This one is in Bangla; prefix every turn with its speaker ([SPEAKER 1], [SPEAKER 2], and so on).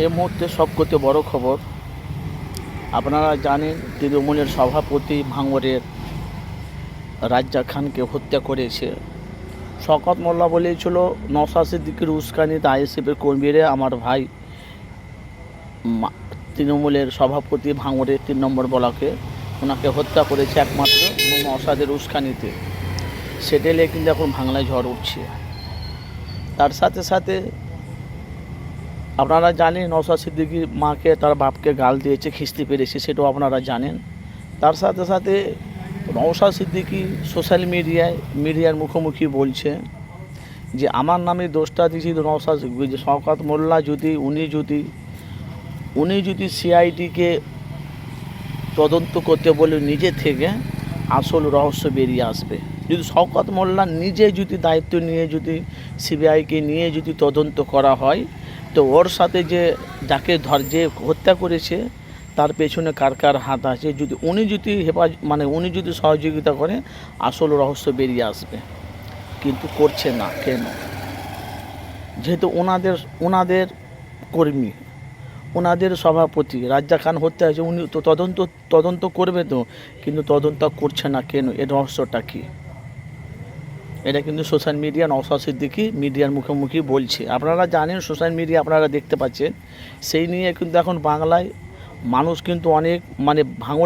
[SPEAKER 1] এই মুহূর্তে সবকতে বড় খবর, আপনারা জানেন তৃণমূলের সভাপতি ভাঙরের রাজ্জা খানকে হত্যা করেছে। শকত মোল্লা বলেছিল, নশা সিদ্দিকির উস্কানিতে আইএসএফের কর্মীরা আমার ভাই তৃণমূলের সভাপতি ভাঙরের তিন নম্বর ব্লকে ওনাকে হত্যা করেছে একমাত্র নশাদের উস্কানিতে। সেটা নিয়ে কিন্তু এখন বাংলায় ঝড় উঠছে। তার সাথে সাথে আপনারা জানেন নওশাদ সিদ্দিকির মাকে, তার বাপকে গাল দিয়েছে, খিস্তি পেরেছে, সেটাও আপনারা জানেন। তার সাথে সাথে নওশাদ সিদ্দিকি সোশ্যাল মিডিয়ায়, মিডিয়ার মুখোমুখি বলছে যে, আমার নামে দোষটা দিয়েছি নওশাদ যে শওকাত মোল্লা যদি, উনি যদি উনি যদি সিআইডিকে তদন্ত করতে বলে নিজে থেকে আসল রহস্য বেরিয়ে আসবে। যদি শওকত মোল্লা নিজে যদি দায়িত্ব নিয়ে যদি সিবিআইকে নিয়ে যদি তদন্ত করা হয় তো ওর সাথে যে, যাকে ধর যে হত্যা করেছে, তার পেছনে কার কার হাত আছে, যদি উনি যদি হেফাজ মানে উনি যদি সহযোগিতা করে, আসল রহস্য বেরিয়ে আসবে। কিন্তু করছে না, কেন? যেহেতু ওনাদের ওনাদের কর্মী, ওনাদের সভাপতি রাজ্জা খান হত্যা হয়েছে, উনি তো তদন্ত তদন্ত করবে তো, কিন্তু তদন্ত করছে না, কেন? এর রহস্যটা কী? এটা কিন্তু সোশ্যাল মিডিয়া নওশা সিদ্দিকি মিডিয়ার মুখোমুখি বলছে। আপনারা জানেন সোশ্যাল মিডিয়া আপনারা দেখতে পাচ্ছেন। সেই নিয়ে কিন্তু এখন বাংলায় মানুষ কিন্তু অনেক মানে ভাঙর